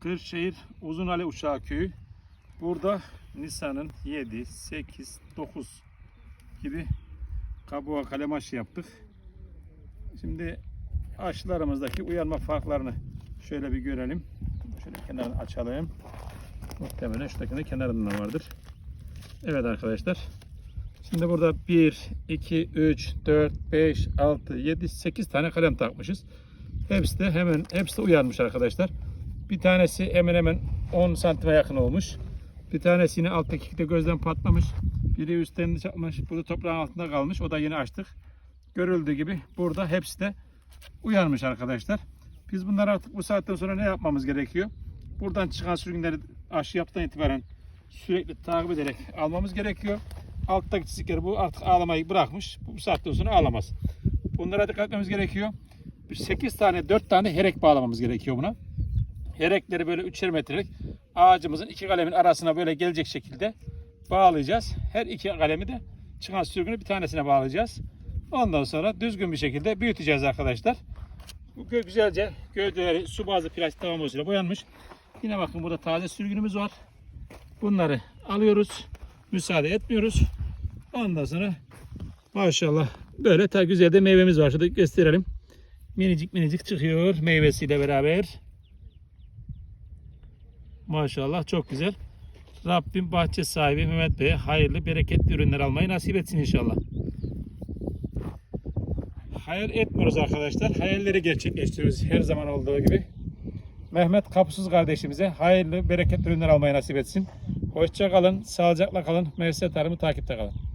Kırşehir Uzunali Uşağı Köyü. Burada Nisan'ın 7, 8, 9 gibi kabuğa kalem aşı yaptık. Şimdi aşılarımızdaki uyanma farklarını şöyle bir görelim. Şöyle kenarını açalım. Muhtemelen şuradakinde kenarında vardır. Evet arkadaşlar. Şimdi burada 1, 2, 3, 4, 5, 6, 7, 8 tane kalem takmışız. Hepsi de hemen hepsi de uyarmış arkadaşlar. Bir tanesi hemen hemen 10 santime yakın olmuş. Bir tanesi yine alttaki de gözden patlamış. Biri üstlerinde çarpmış. Burada toprağın altında kalmış. O da yeni açtık. Görüldüğü gibi burada hepsi de uyarmış arkadaşlar. Biz bunları artık bu saatten sonra ne yapmamız gerekiyor? Buradan çıkan sürgünleri aşı yaptıktan itibaren sürekli takip ederek almamız gerekiyor. Alttaki çizikleri bu artık ağlamayı bırakmış. Bu saatten sonra ağlamaz. Bunlara dikkat etmemiz gerekiyor. Bir 8 tane 4 tane herek bağlamamız gerekiyor buna. Herekleri böyle 3'er metrelik ağacımızın iki kalemin arasına böyle gelecek şekilde bağlayacağız. Her iki kalemi de çıkan sürgünü bir tanesine bağlayacağız. Ondan sonra düzgün bir şekilde büyüteceğiz arkadaşlar. Bu güzelce gövdeleri su bazlı plastik tamamıyla boyanmış. Yine bakın burada taze sürgünümüz var. Bunları alıyoruz. Müsaade etmiyoruz. Ondan sonra maşallah böyle ta güzel de meyvemiz var. Şurada gösterelim. Minicik minicik çıkıyor meyvesiyle beraber. Maşallah çok güzel. Rabbim bahçe sahibi Mehmet Bey'e hayırlı, bereketli ürünler almayı nasip etsin inşallah. Hayal etmiyoruz arkadaşlar. Hayalleri gerçekleştiriyoruz her zaman olduğu gibi. Mehmet Kapısız kardeşimize hayırlı, bereketli ürünler almayı nasip etsin. Hoşça kalın, sağlıcakla kalın. Mevsim tarımı takipte kalın.